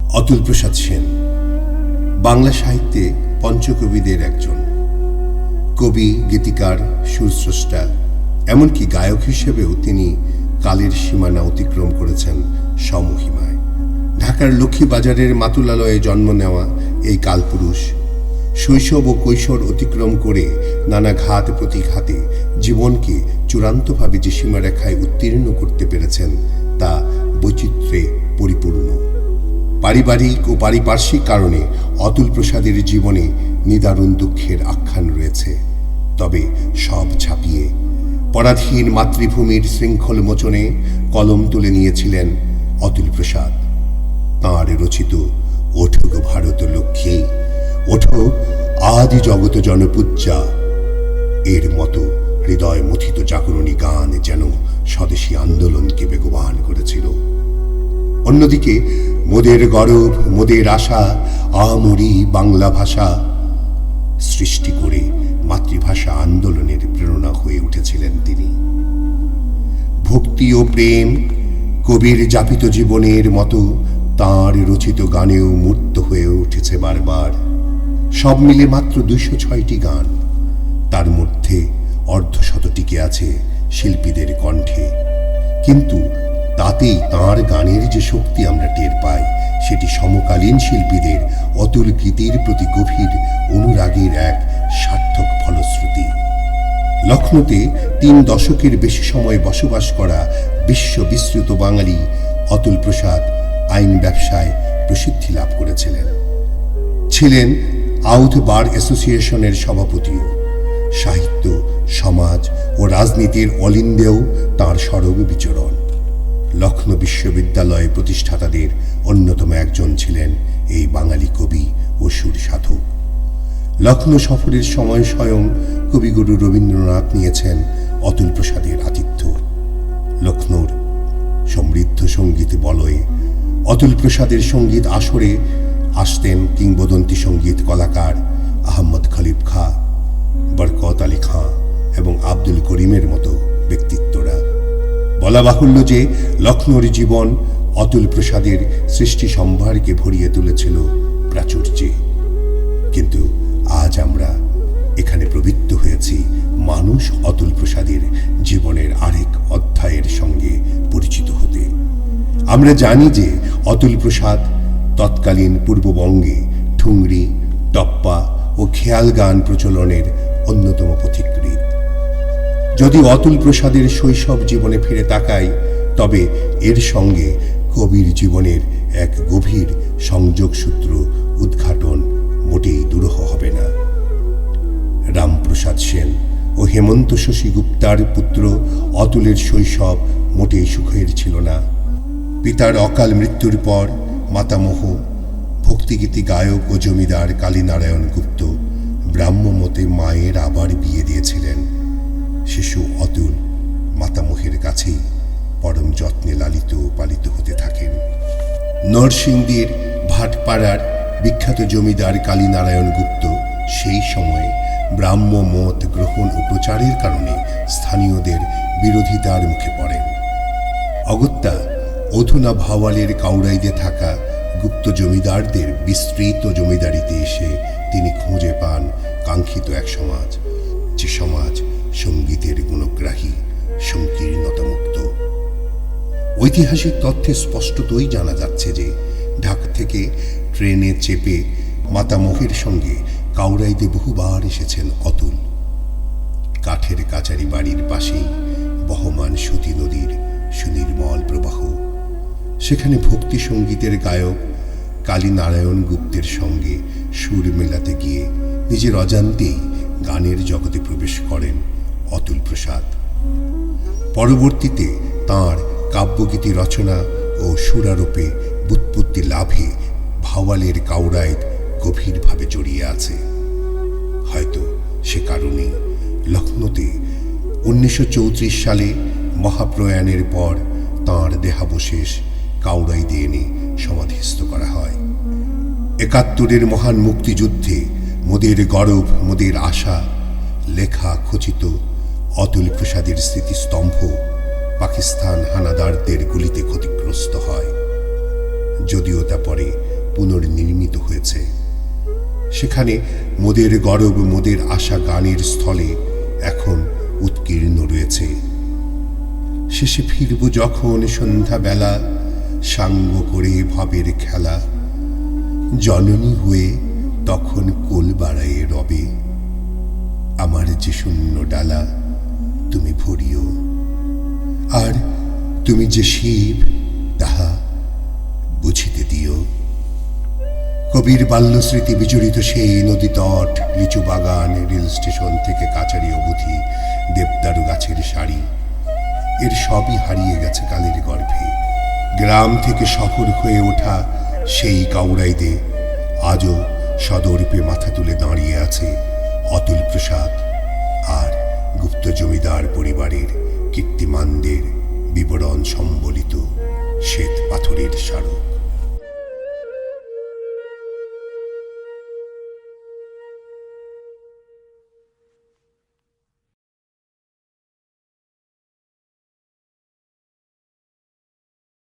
অতুল প্রসাদ সেন, বাংলা সাহিত্যে পঞ্চকবিদের একজন। কবি, গীতিকার, সুরস্রষ্টা, এমনকি গায়ক হিসেবেও তিনি কালের সীমানা অতিক্রম করেছেন সমহিমায় ঢাকার লক্ষ্মীবাজারের মাতুলালয়ে জন্ম নেওয়া এই কালপুরুষ শৈশব ও কৈশোর অতিক্রম করে নানা ঘাত প্রতিঘাতে জীবনকে চূড়ান্তভাবে যে সীমারেখায় উত্তীর্ণ করতে পেরেছেন, তা বৈচিত্র্যে পরিপূর্ণ। পারিবারিক ও পারিপার্শ্বিক কারণে অতুল প্রসাদের জীবনে নিদারুণ দুঃখের আখ্যান রয়েছে। তবে সব ছাপিয়ে পরাধীন মাতৃভূমির শৃঙ্খল মোচনে কলম তুলে নিয়েছিলেন অতুল প্রসাদ। তাঁর রচিত ওঠুক ভারত লক্ষ্মী ওঠো আদি জগত জনপূজ্জা এর মতো হৃদয় মথিত জাগরণী গান যেন স্বদেশী আন্দোলনকে বেগবান করেছিল। অন্যদিকে মোদের গরব, মোদের আশা, আমরি বাংলা ভাষা সৃষ্টি করে মাতৃভাষা আন্দোলনের প্রেরণা হয়ে উঠেছিলেন তিনি। ভক্তি ও প্রেম কবির যাপিত জীবনের মতো তাঁর রচিত গানেও মূর্ত হয়ে উঠেছে বারবার। সব মিলে মাত্র দুইশো ছয়টি গান। তার মধ্যে অর্ধশত টিকে আছে শিল্পীদের কণ্ঠে। কিন্তু তাতেই তার গানের যে শক্তি আমরা টের পাই, সেটি সমকালীন শিল্পীদের অতুল গীতির প্রতি গভীর অনুরাগের এক সার্থক ফলশ্রুতি। লখনৌতে তিন দশকের বেশি সময় বসবাস করা বিশ্ব বিস্তৃত বাঙালি অতুল প্রসাদ আইন ব্যবসায় প্রসিদ্ধি লাভ করেছিলেন। ছিলেন আউথ বার অ্যাসোসিয়েশনের সভাপতিও। সাহিত্য, সমাজ ও রাজনীতির অলিন্দেও তাঁর সরব বিচরণ। লখনৌ বিশ্ববিদ্যালয় প্রতিষ্ঠাতাদের অন্যতম একজন ছিলেন এই বাঙালি কবি ও সুর সাধক। লখনৌ সফরের সময় স্বয়ং কবিগুরু রবীন্দ্রনাথ নিয়েছেন অতুল প্রসাদের আতিথ্য। লখনৌর সমৃদ্ধ সংগীত বলয়ে অতুল প্রসাদের সংগীত আসরে আসতেন কিংবদন্তি সংগীত কলাকার আহমদ খলিফ বলা বাহুল্য যে লখনৌর জীবন অতুল প্রসাদের সৃষ্টি সম্ভারকে ভরিয়ে তুলেছিল প্রাচুর্যে। কিন্তু আজ আমরা এখানে প্রবৃত্ত হয়েছি মানুষ অতুল প্রসাদের জীবনের আরেক অধ্যায়ের সঙ্গে পরিচিত হতে। আমরা জানি যে অতুল প্রসাদ তৎকালীন পূর্ববঙ্গে ঠুংরি, টপ্পা ও খেয়াল গান প্রচলনের অন্যতম পথিকৃৎ যদি অতুল প্রসাদের শৈশব জীবনে ফিরে তাকাই, তবে এর সঙ্গে কবির জীবনের এক গভীর সংযোগ সূত্র উদ্ঘাটন মোটেই দুরূহ হবে না। রামপ্রসাদ সেন ও হেমন্ত শশী গুপ্তার পুত্র অতুলের শৈশব মোটেই সুখের ছিল না। পিতার অকাল মৃত্যুর পর মাতামহ, ভক্তিগীতি গায়ক ও জমিদার কালীনারায়ণ গুপ্ত ব্রাহ্মমতে মায়ের আবার বিয়ে দিয়েছিলেন। শিশু অতুল মাতামহের কাছেই পরম যত্নে লালিত ও পালিত হতে থাকেন। নরসিংদীর ভাটপাড়ার বিখ্যাত জমিদার কালীনারায়ণ গুপ্ত সেই সময়ে ব্রাহ্ম মত গ্রহণ ও প্রচারের কারণে স্থানীয়দের বিরোধিতার মুখে পড়েন। অগত্যা অধুনা ভাওয়ালের কাউরাইতে থাকা গুপ্ত জমিদারদের বিস্তৃত জমিদারিতে এসে তিনি খুঁজে পান কাঙ্ক্ষিত এক সমাজ, যে সমাজ সঙ্গীতের গুণগ্রাহী, সংকীর্ণতামুক্ত। ঐতিহাসিক তথ্যে স্পষ্টতই জানা যাচ্ছে যে, ঢাকা থেকে ট্রেনে চেপে মাতামহের সঙ্গে কাউরাইতে বহুবার এসেছেন অতুল। কাঠের কাচারি বাড়ির পাশেই বহমান সতী নদীর সুনির্মল প্রবাহ। সেখানে ভক্তি সঙ্গীতের গায়ক কালীনারায়ণ গুপ্তের সঙ্গে সুর মেলাতে গিয়ে নিজের অজান্তেই গানের জগতে প্রবেশ করেন অতুল প্রসাদ। পরবর্তীতে তাঁর কাব্যগীতি রচনা ও সুরারোপে বুৎপত্তি লাভে ভাওয়ালের কাউরাইত গভীরভাবে জড়িয়ে আছে। হয়তো সে কারণে লখনৌতে উনিশশো সালে মহাপ্রয়াণের পর তাঁর দেহাবশেষ কাউরাইদে এনে সমাধিস্থ করা হয়। একাত্তরের মহান মুক্তিযুদ্ধে মোদের গরব, মোদের আশা, লেখা, খচিত অতুল প্রসাদের স্মৃতিস্তম্ভ পাকিস্তান হানাদারদের গুলিতে ক্ষতিগ্রস্ত হয়। যদিও তা পরে পুনর্নির্মিত হয়েছে। সেখানে মোদের গরব, মোদের আশা গানের স্থলে এখন উৎকীর্ণ রয়েছে। শেষে ফিরব যখন সন্ধ্যাবেলা, সাঙ্গ করে ভাবের খেলা। জননী হয়ে তখন কোল বাড়ায়ে রবে। আমার যে শূন্য ডালা তুমি ভরিও আর তুমি যে শিব, তাহা বুঝিতে দিও। কবির বাল্যস্মৃতি বিজড়িত সেই নদী তট, লিচু বাগান, রেল স্টেশন থেকে কাচারি অবধি দেবদারু গাছের শাড়ি এর সবই হারিয়ে গেছে কালের গর্ভে। গ্রাম থেকে শহর হয়ে ওঠা সেই কাউরাইদে আজও সদর্পে মাথা তুলে দাঁড়িয়ে আছে জমিদার পরিবারের কীর্তিমানদের বিবরণ সম্বলিত শ্বেত পাথরের স্মারক।